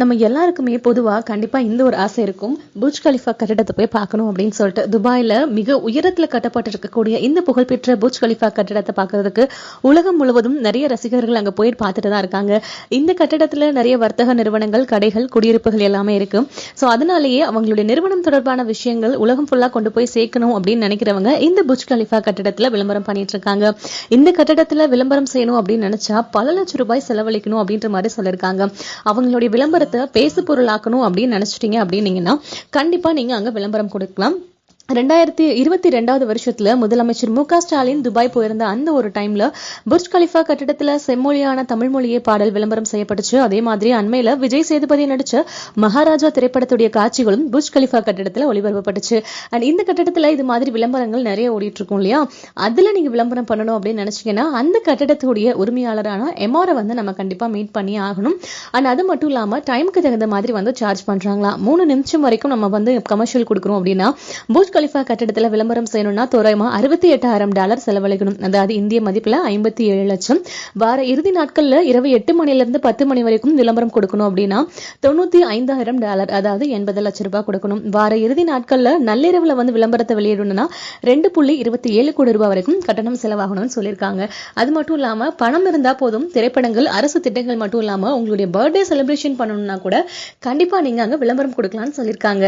நம்ம எல்லாருக்குமே பொதுவாக கண்டிப்பாக இந்த ஒரு ஆசை இருக்கும். புர்ஜ் கலிஃபா கட்டிடத்தை போய் பார்க்கணும் அப்படின்னு சொல்லிட்டு துபாயில் மிக உயரத்தில் கட்டப்பட்டு இருக்கக்கூடிய இந்த புகழ்பெற்ற புர்ஜ் கலிஃபா கட்டிடத்தை பார்க்கறதுக்கு உலகம் முழுவதும் நிறைய ரசிகர்கள் அங்கே போய் பார்த்துட்டு தான் இருக்காங்க. இந்த கட்டிடத்தில் நிறைய வர்த்தக நிறுவனங்கள் கடைகள் குடியிருப்புகள் எல்லாமே இருக்கு. ஸோ அதனாலேயே அவங்களுடைய நிறுவனம் தொடர்பான விஷயங்கள் உலகம் ஃபுல்லாக கொண்டு போய் சேர்க்கணும் அப்படின்னு நினைக்கிறவங்க இந்த புர்ஜ் கலிஃபா கட்டிடத்தில் விளம்பரம் பண்ணிட்டு இருக்காங்க. இந்த கட்டிடத்தில் விளம்பரம் செய்யணும் அப்படின்னு நினைச்சா பல லட்சம் ரூபாய் செலவழிக்கணும் அப்படின்ற மாதிரி சொல்லியிருக்காங்க அவங்களுடைய விளம்பரத்தை பேசு பொருளாக்கணும் அப்படின்னு நினைச்சிட்டீங்க அப்படின்னீங்கன்னா கண்டிப்பா நீங்க அங்க விளம்பரம் கொடுக்கலாம். ரெண்டாயிரத்தி இருபத்தி ரெண்டாவது வருஷத்துல முதலமைச்சர் மு க ஸ்டாலின் துபாய் போயிருந்த அந்த ஒரு டைம்ல புர்ஜ் கலிஃபா கட்டிடத்துல செம்மொழியான தமிழ் மொழியே பாடல் விளம்பரம் செய்யப்பட்டுச்சு. அதே மாதிரி அண்மையில விஜய் சேதுபதி நடிச்ச மகாராஜா திரைப்படத்துடைய காட்சிகளும் புர்ஜ் கலிஃபா கட்டிடத்துல ஒளிபரப்பப்பட்டுச்சு. அண்ட் இந்த கட்டிடத்துல இது மாதிரி விளம்பரங்கள் நிறைய ஓடிட்டு இருக்கும் இல்லையா? அதுல நீங்க விளம்பரம் பண்ணணும் அப்படின்னு நினைச்சீங்கன்னா அந்த கட்டிடத்துடைய உரிமையாளரான எம்ஆரை வந்து நம்ம கண்டிப்பா மீட் பண்ணி ஆகணும். அண்ட் அது மட்டும் இல்லாம டைமுக்கு தகுந்த மாதிரி வந்து சார்ஜ் பண்றாங்களா? மூணு நிமிஷம் வரைக்கும் நம்ம வந்து கமர்ஷியல் கொடுக்குறோம் அப்படின்னா புர்ஜ் கலிஃபா கட்டிடத்துல விளம்பரம் செய்யணும்னா தோராயமா அறுபத்தி எட்டாயிரம் டாலர் செலவழிக்கணும். அதாவது இந்திய மதிப்புல ஐம்பத்தி ஏழு லட்சம். வார இறுதி நாட்கள்ல இரவு எட்டு மணிலிருந்து பத்து மணி வரைக்கும் விளம்பரம் கொடுக்கணும் அப்படின்னா தொண்ணூத்தி ஐந்தாயிரம் டாலர் அதாவது எண்பது லட்சம் ரூபாய் கொடுக்கணும். வார இறுதி நாட்கள்ல நள்ளிரவில் வந்து விளம்பரத்தை வெளியிடணும்னா ரெண்டு புள்ளி இருபத்தி ஏழு கோடி ரூபாய் வரைக்கும் கட்டணம் செலவாகணும்னு சொல்லியிருக்காங்க. அது மட்டும் இல்லாமல் பணம் இருந்தால் போதும். திரைப்படங்கள் அரசு திட்டங்கள் மட்டும் இல்லாமல் உங்களுடைய பர்த்டே செலிப்ரேஷன் பண்ணணும்னா கூட கண்டிப்பா நீங்க அங்க விளம்பரம் கொடுக்கலாம்னு சொல்லியிருக்காங்க.